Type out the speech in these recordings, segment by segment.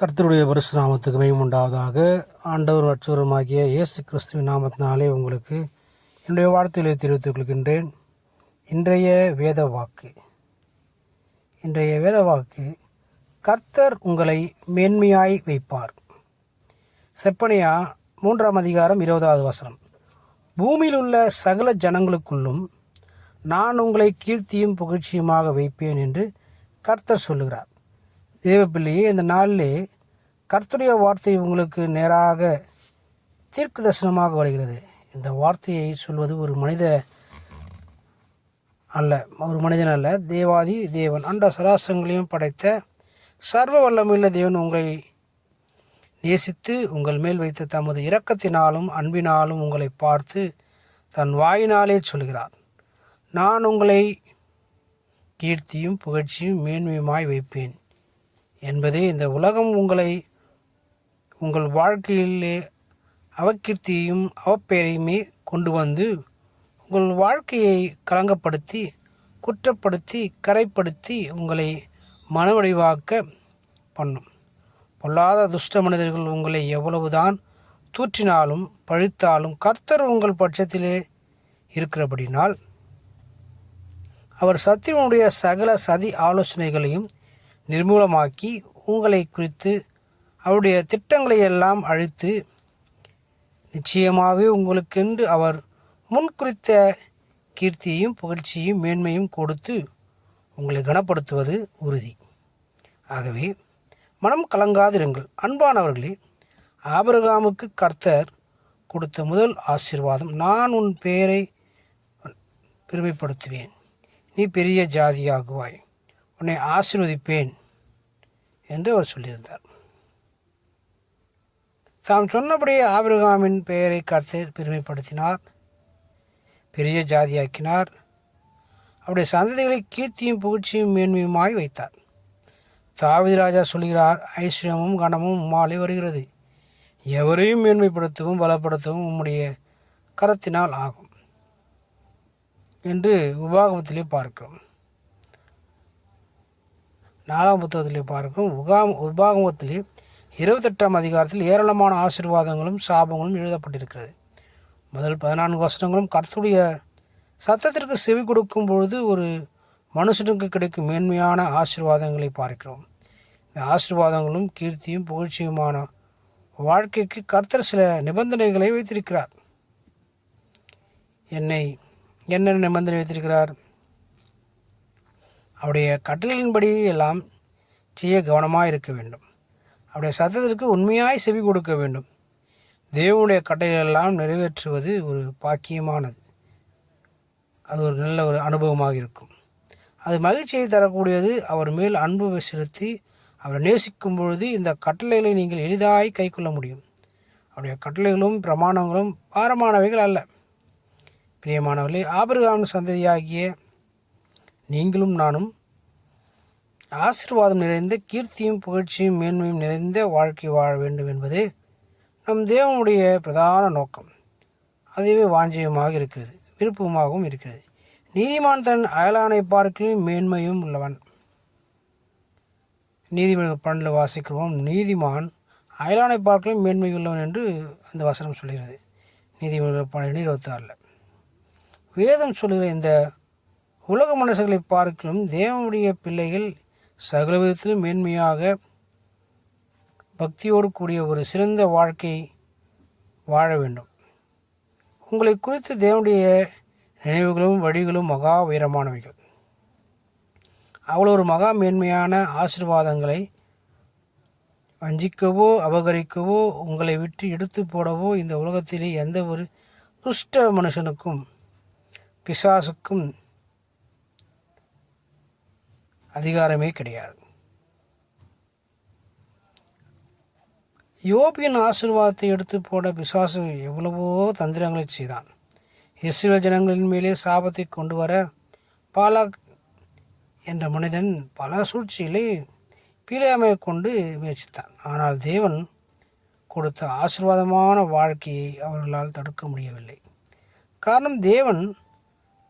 கர்த்தருடைய பரிசுநாமத்துக்கு மையம் உண்டாவதாக ஆண்டவர் அச்சுவருமாகிய இயேசு கிறிஸ்துவின் நாமத்தினாலே உங்களுக்கு என்னுடைய வாழ்த்துக்களை தெரிவித்துக் கொள்கின்றேன். இன்றைய வேத வாக்கு. இன்றைய வேத வாக்கு கர்த்தர் உங்களை மேன்மையாய் வைப்பார். செப்பனியா மூன்றாம் அதிகாரம் இருபதாவது வசனம். பூமியில் உள்ள சகல ஜனங்களுக்குள்ளும் நான் உங்களை கீர்த்தியும் புகழ்ச்சியுமாக வைப்பேன் என்று கர்த்தர் சொல்லுகிறார். தேவப்பிள்ளையே இந்த நாளிலே கர்த்துடைய வார்த்தை உங்களுக்கு நேராக தீர்க்கு தரிசனமாக வருகிறது. இந்த வார்த்தையை சொல்வது ஒரு மனித அல்ல ஒரு மனிதன் அல்ல தேவாதி தேவன். அண்ட சராசங்களையும் படைத்த சர்வ வல்லமையுள்ள தேவன் உங்களை நேசித்து உங்கள் மேல் வைத்த தமது இரக்கத்தினாலும் அன்பினாலும் உங்களை பார்த்து தன் வாயினாலே சொல்கிறார். நான் உங்களை கீர்த்தியும் புகழ்ச்சியும் மேன்மையுமாய் வைப்பேன். என்பதே இந்த உலகம் உங்களை உங்கள் வாழ்க்கையிலே அவக்கீர்த்தியையும் அவப்பெயரையுமே கொண்டு வந்து உங்கள் வாழ்க்கையை களங்கப்படுத்தி குற்றப்படுத்தி கரைப்படுத்தி உங்களை மனவடிவாக்க பண்ணும். பொல்லாத துஷ்ட மனிதர்கள் உங்களை எவ்வளவுதான் தூற்றினாலும் பழித்தாலும் கர்த்தர் உங்கள் பட்சத்திலே இருக்கிறபடினால் அவர் சத்தியனுடைய சகல சதி ஆலோசனைகளையும் நிர்மூலமாக்கி உங்களை குறித்து அவருடைய திட்டங்களை எல்லாம் அழித்து நிச்சயமாக உங்களுக்கென்று அவர் முன் குறித்த கீர்த்தியையும் புகழ்ச்சியையும் மேன்மையும் கொடுத்து உங்களை கனப்படுத்துவது உறுதி. ஆகவே மனம் கலங்காதிருங்கள். அன்பானவர்களே ஆபரகாமுக்கு கர்த்தர் கொடுத்த முதல் ஆசீர்வாதம் நான் உன் பெயரை பெருமைப்படுத்துவேன். நீ பெரிய ஜாதியாகுவாய். உன்னை ஆசிர்வதிப்பேன் என்று அவர் சொல்லியிருந்தார். தாம் சொன்னபடியே ஆபிரகாமின் பெயரை கர்த்தர் பெருமைப்படுத்தினார் பெரிய ஜாதியாக்கினார். அவருடைய சந்ததிகளை கீர்த்தியும் புகழ்ச்சியும் மேன்மையுமாய் வைத்தார். தாவதி ராஜா சொல்கிறார் ஐஸ்வர்யமும் கனமும் உம்மாலே வருகிறது. எவரையும் மேன்மைப்படுத்தவும் பலப்படுத்தவும் உம்முடைய கரத்தினால் ஆகும் என்று உபாகமத்திலே பார்க்கிறோம். நாலாம் புத்தகத்திலே பார்க்கும் உகாம் உபாகமத்திலே இருபத்தெட்டாம் அதிகாரத்தில் ஏராளமான ஆசீர்வாதங்களும் சாபங்களும் எழுதப்பட்டிருக்கிறது. முதல் பதினான்கு வசனங்களும் கர்த்தருடைய சத்தத்திற்கு செவி கொடுக்கும் பொழுது ஒரு மனுஷனுக்கு கிடைக்கும் மேன்மையான ஆசீர்வாதங்களை பார்க்கிறோம். இந்த ஆசீர்வாதங்களும் கீர்த்தியும் புகழ்ச்சியுமான வாழ்க்கைக்கு கர்த்தர் சில நிபந்தனைகளை வைத்திருக்கிறார். என்னை என்ன நிபந்தனை வைத்திருக்கிறார்? அவருடைய கட்டளையின்படி எல்லாம் செய்ய கவனமாக இருக்க வேண்டும். அவருடைய சத்தத்திற்கு உண்மையாய் செவி கொடுக்க வேண்டும். தேவனுடைய கட்டளையெல்லாம் நிறைவேற்றுவது ஒரு பாக்கியமானது. அது ஒரு நல்ல ஒரு அனுபவமாக இருக்கும். அது மகிழ்ச்சியை தரக்கூடியது அவர் மேல் அன்பு செலுத்தி அவரை நேசிக்கும் பொழுது இந்த கட்டளைகளை நீங்கள் எளிதாய் கைக்கொள்ள முடியும். அவருடைய கட்டளைகளும் பிரமாணங்களும் பாரமானவைகள் அல்ல. பிரியமானவர்களே ஆபிரகாம் சந்ததியாகிய நீங்களும் நானும் ஆசீர்வாதம் நிறைந்த கீர்த்தியும் புகழ்ச்சியும் மேன்மையும் நிறைந்த வாழ்க்கை வாழ வேண்டும் என்பது நம் தேவனுடைய பிரதான நோக்கம். அதுவே வாஞ்சியமாக இருக்கிறது விருப்பமாகவும் இருக்கிறது. நீதிமான் தன் அயலானை பார்க்கலும் மேன்மையும் உள்ளவன். நீதிமன்ற பண்டில் வாசிக்கிறோம் நீதிமான் அயலானை பார்க்கலும் மேன்மை உள்ளவன் என்று அந்த வசனம் சொல்கிறது. நீதிமன்ற பன்னெண்டு இருபத்தாறில். வேதம் சொல்கிற இந்த உலக மனுஷர்களை பார்க்கலும் தேவனுடைய பிள்ளைகள் சகல விதத்திலும் மேன்மையாக பக்தியோடு கூடிய ஒரு சிறந்த வாழ்க்கை வாழ வேண்டும். உங்களை குறித்து தேவனுடைய நினைவுகளும் வழிகளும் மகா உயரமானவைகள். அவ்வளோ ஒரு மகா மேன்மையான ஆசிர்வாதங்களை வஞ்சிக்கவோ அபகரிக்கவோ உங்களை விட்டு எடுத்து போடவோ இந்த உலகத்திலே எந்த ஒரு துஷ்ட மனுஷனுக்கும் பிசாசுக்கும் அதிகாரமே கிடையாது. யோபியின் ஆசீர்வாதத்தை எடுத்து போட பிசாசு எவ்வளவோ தந்திரங்களை செய்தான். இஸ்ரேல் ஜனங்களின் மேலே சாபத்தை கொண்டு வர பாலாக் என்ற மனிதன் பல சூழ்ச்சிகளை பீலையாமை கொண்டு முயற்சித்தான். ஆனால் தேவன் கொடுத்த ஆசீர்வாதமான வாழ்க்கையை அவர்களால் தடுக்க முடியவில்லை. காரணம் தேவன்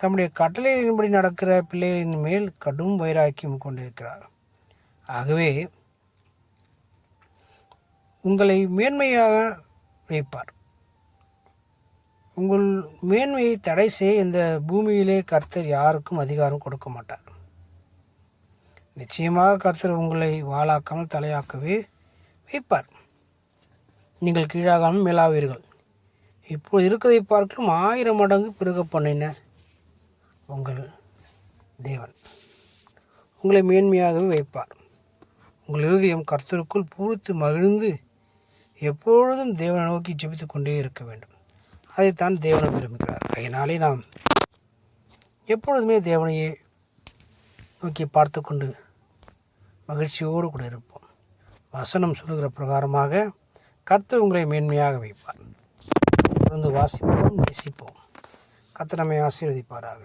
தம்முடைய கட்டளையின்படி நடக்கிற பிள்ளைகளின் மேல் கடும் வைராக்கியம் கொண்டிருக்கிறார். ஆகவே உங்களை மேன்மையாக வைப்பார். உங்கள் மேன்மையை தடை செய்ய இந்த பூமியிலே கர்த்தர் யாருக்கும் அதிகாரம் கொடுக்க மாட்டார். நிச்சயமாக கர்த்தர் உங்களை வாழாக்காமல் தலையாக்கவே வைப்பார். நீங்கள் கீழாகாமல் மேலாவீர்கள். இப்போது இருக்கிறதை பார்க்கலும் ஆயிரம் மடங்கு பெருக பண்ணின உங்கள் தேவன். உங்களை மேன்மையாகவே வைப்பார். உங்கள் இருதயம் கர்த்தருக்குள் பூரித்து மகிழ்ந்து எப்பொழுதும் தேவனை நோக்கி ஜெபித்து கொண்டே இருக்க வேண்டும். அதைத்தான் தேவனை விரும்புகிறார். அதனாலே நாம் எப்பொழுதுமே தேவனையே நோக்கி பார்த்து கொண்டு மகிழ்ச்சியோடு கூட இருப்போம். வசனம் சொல்லுகிற பிரகாரமாக கர்த்தர் உங்களை மேன்மையாக வைப்பார். தொடர்ந்து வாசிப்போம் நேசிப்போம். கர்த்தர் நம்மை ஆசீர்வதிப்பாராக.